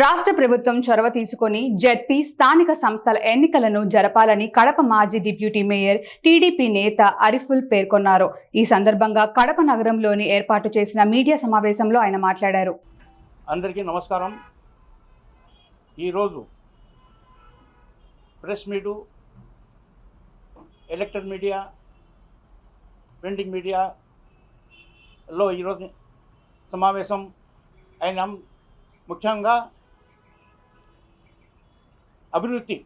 రాష్ట్ర ప్రభుత్వం చొరవ తీసుకొని జెడ్పీ స్థానిక సంస్థల ఎన్నికలను జరపాలని కడప మాజీ డిప్యూటీ మేయర్ టీడీపీ నేత అరిఫుల్ పేర్కొన్నారు. ఈ సందర్భంగా కడప నగరంలోని ఏర్పాటు చేసిన మీడియా సమావేశంలో ఆయన మాట్లాడారు. అందరికీ నమస్కారం. ఈరోజు press meet electric media printing మీడియాలో ఈరోజు సమావేశం అయిన. ముఖ్యంగా అభివృద్ధి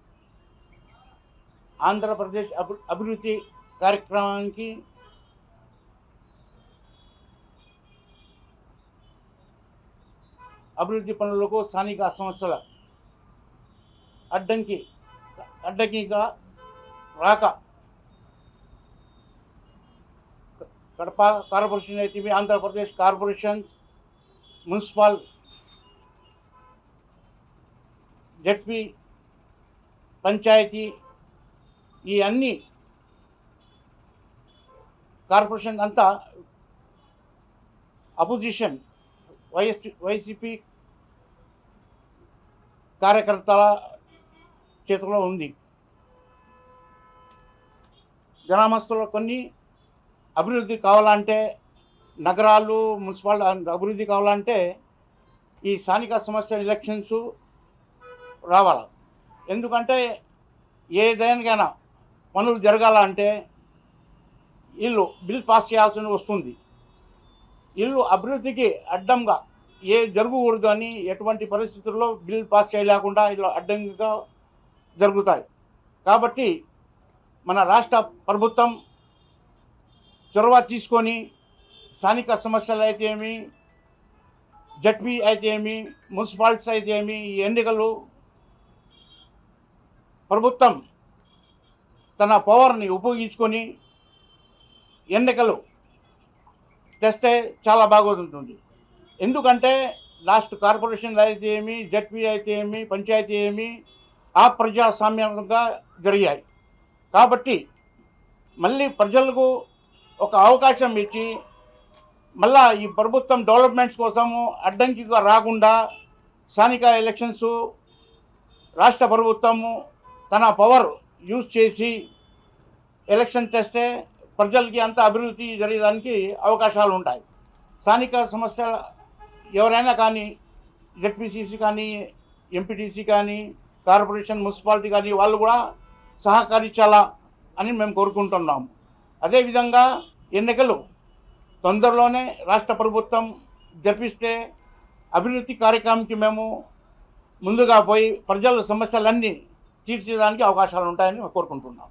ఆంధ్రప్రదేశ్ అభి అభివృద్ధి కార్యక్రమానికి అభివృద్ధి పనులకు స్థానిక సంస్థల అడ్డంకి అడ్డంకిగా రాక కడప కార్పొరేషన్ అయితే Andhra Pradesh corporation municipal ZP panchayat ఈ అన్ని కార్పొరేషన్ అంతా అపోజిషన్ వైఎస్ వైసీపీ కార్యకర్తల చేతిలో ఉంది. గ్రామస్తులు కొన్ని అభివృద్ధి కావాలంటే నగరాలు మున్సిపాలిటీ అభివృద్ధి కావాలంటే ఈ స్థానిక సమస్య ఎలక్షన్స్ రావాలి. ఎందుకంటే ఏదైనా పనులు జరగాలంటే ఇల్లు బిల్ పాస్ చేయాల్సి వస్తుంది. ఇల్లు అభివృద్ధికి అడ్డంగా ఏ జరగకూడదు అని ఎటువంటి పరిస్థితుల్లో బిల్ పాస్ చేయలేకుండా ఇలా అడ్డంగా జరుగుతాయి. కాబట్టి మన రాష్ట్ర ప్రభుత్వం చొరవ తీసుకొని స్థానిక సమస్యలు అయితే ఏమి జడ్పీ అయితే ఏమి మున్సిపాలిటీస్ అయితే ఏమి ఈ ఎన్నికలు ప్రభుత్వం తన పవర్ని ఉపయోగించుకొని ఎన్నికలు తెస్తే చాలా బాగుంటుంది ఎందుకంటే లాస్ట్ కార్పొరేషన్ అయితే ఏమి జడ్పీ అయితే ఏమి పంచాయతీ ఏమి ఆ ప్రజాస్వామ్యంగా జరిగాయి. కాబట్టి మళ్ళీ ప్రజలకు ఒక అవకాశం ఇచ్చి మళ్ళా ఈ ప్రభుత్వం డెవలప్మెంట్స్ కోసము అడ్డంకిగా రాకుండా స్థానిక ఎలక్షన్స్ రాష్ట్ర ప్రభుత్వము తన పవర్ యూజ్ చేసి ఎలక్షన్ చేస్తే ప్రజలకి అంత అభివృద్ధి జరిగేదానికి అవకాశాలు ఉంటాయి. స్థానిక సమస్య ఎవరైనా కానీ జెడ్పీసీసీ కానీ ఎంపీటీసీ కానీ కార్పొరేషన్ మున్సిపాలిటీ కానీ వాళ్ళు కూడా సహకరించాలా అని మేము కోరుకుంటున్నాము. అదేవిధంగా ఎన్నికలు తొందరలోనే రాష్ట్ర ప్రభుత్వం జరిపిస్తే అభివృద్ధి కార్యక్రమంకి మేము ముందుగా పోయి ప్రజల సమస్యలన్నీ తీర్చేదానికి అవకాశాలు ఉంటాయని కోరుకుంటున్నాం.